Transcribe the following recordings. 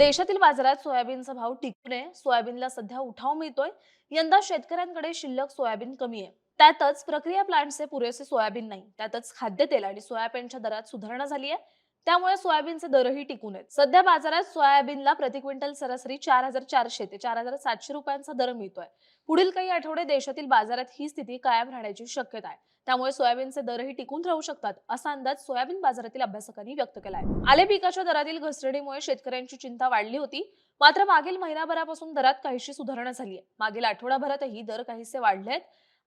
देशातील बाजारात सोयाबीनचा भाव टिकून आहे. सोयाबीनला सध्या उठाव मिळतोय. यंदा शेतकऱ्यांकडे शिल्लक सोयाबीन कमी आहे. त्यातच प्रक्रिया प्लांटचे पुरेसे सोयाबीन नाही. त्यातच खाद्यतेल आणि सोयाबीनच्या दरात सुधारणा झाली आहे. त्यामुळे सोयाबीनचे दरही टिकून आहेत. सध्या बाजारात सोयाबीनला प्रति क्विंटल सरासरी चार हजार चारशे ते चार हजार सातशे रुपयांचा दर मिळतोय. पुढील काही आठवडे देशातील बाजारात ही स्थिती कायम राहण्याची शक्यता आहे. त्यामुळे सोयाबीनचे दरही टिकून राहू शकतात असा अंदाज सोयाबीन बाजारातील अभ्यासकांनी व्यक्त केला आहे आले पिकाच्या दरातील घसरणीमुळे शेतकऱ्यांची चिंता वाढली होती. मात्र मागील महिनाभरापासून दरात काहीशी सुधारणा झाली आहे. मागील आठवडाभरातही दर काहीसे वाढले आहेत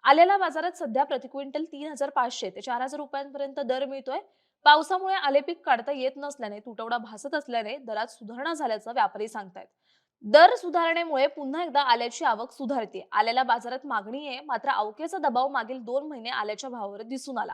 आलेल्या बाजारात सध्या प्रति क्विंटल तीन हजार पाचशे ते चार हजार रुपयांपर्यंत दर मिळतोय. पावसामुळे आले पीक काढता येत नसल्याने तुटवडा भासत असल्याने दरात सुधारणा झाल्याचं व्यापारी सांगतायत. दर सुधारणेमुळे पुन्हा एकदा आल्याची आवक सुधारते. आल्याला बाजारात मागणी आहे मात्र अवकेचा दबाव मागील दोन महिने आल्याच्या भावावर दिसून आला.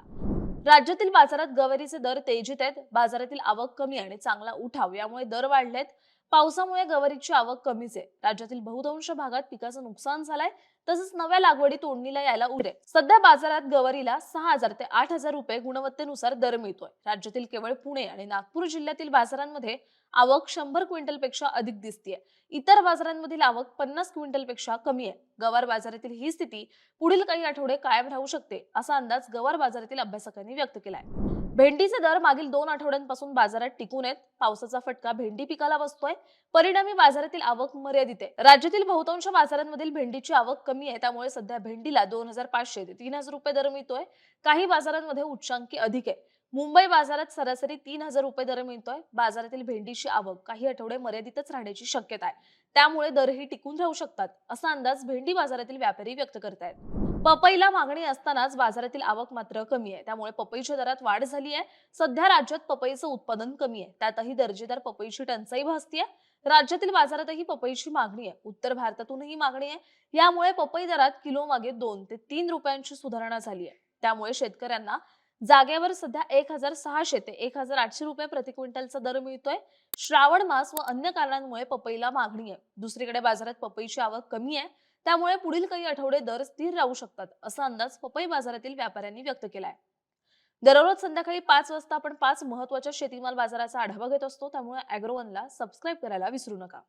राज्यातील बाजारात गवारीचे दर तेजीत आहेत बाजारातील आवक कमी आणि चांगला उठाव यामुळे दर वाढलेत. पावसामुळे गवारीची आवक कमीच आहे. राज्यातील बहुतांश भागात पिकाचं नुकसान झालंय. तसंच नव्या लागवडी तोडणीला यायला उरे सध्या बाजारात गवारीला सहा हजार ते आठ हजार रुपये गुणवत्तेनुसार दर मिळतोय. राज्यातील केवळ पुणे आणि नागपूर जिल्ह्यातील बाजारांमध्ये आवक शंभर क्विंटलपेक्षा अधिक दिसतीये. इतर बाजारांमधील आवक पन्नास क्विंटलपेक्षा कमी आहे. गवार बाजारातील ही स्थिती पुढील काही आठवडे कायम राहू शकते असा अंदाज गवार बाजारातील अभ्यासकांनी व्यक्त केलाय. भेंडीचे दर मागील दोन आठवड्यांपासून बाजारात टिकून आहेत. पावसाचा फटका भेंडी पिकाला बसतोय. परिणामी बाजारातील आवक मर्यादित आहे. राज्यातील बहुतांश बाजारांमधील भेंडीची आवक कमी आहे. त्यामुळे सध्या भेंडीला दोन हजार पाचशे ते तीन हजार रुपये दर मिळतोय. काही बाजारांमध्ये उच्चांकी अधिक आहे. मुंबई बाजारात सरासरी तीन हजार रुपये दर मिळतोय. बाजारातील भेंडीची आवक काही आठवडे मर्यादितच राहण्याची शक्यता आहे. त्यामुळे दरही टिकून राहू शकतात असा अंदाज भेंडी बाजारातील व्यापारी व्यक्त करतायत. पपईला मागणी असतानाच बाजारातील आवक मात्र कमी आहे. त्यामुळे पपईच्या दरात वाढ झाली आहे. सध्या राज्यात पपईचं उत्पादन कमी आहे. त्यातही दर्जेदार पपईची टंचाई भासतीये. राज्यातील बाजारातही पपईची मागणी आहे. उत्तर भारतातूनही मागणी आहे. यामुळे पपई दरात किलो मागे दोन ते तीन रुपयांची सुधारणा झाली आहे. त्यामुळे शेतकऱ्यांना जागेवर सध्या एक हजार सहाशे ते एक हजार आठशे रुपये प्रति क्विंटलचा दर मिळतोय. श्रावण मास व अन्य कारणांमुळे पपईला मागणी आहे. दुसरीकडे बाजारात पपईची आवक कमी आहे. त्यामुळे पुढील काही आठवडे दर स्थिर राहू शकतात असा अंदाज पपई बाजारातील व्यापाऱ्यांनी व्यक्त केला आहे दररोज संध्याकाळी पाच वाजता आपण पाच महत्त्वाच्या शेतीमाल बाजाराचा आढावा घेत असतो त्यामुळे अॅग्रोवनला सबस्क्राईब करायला विसरू नका.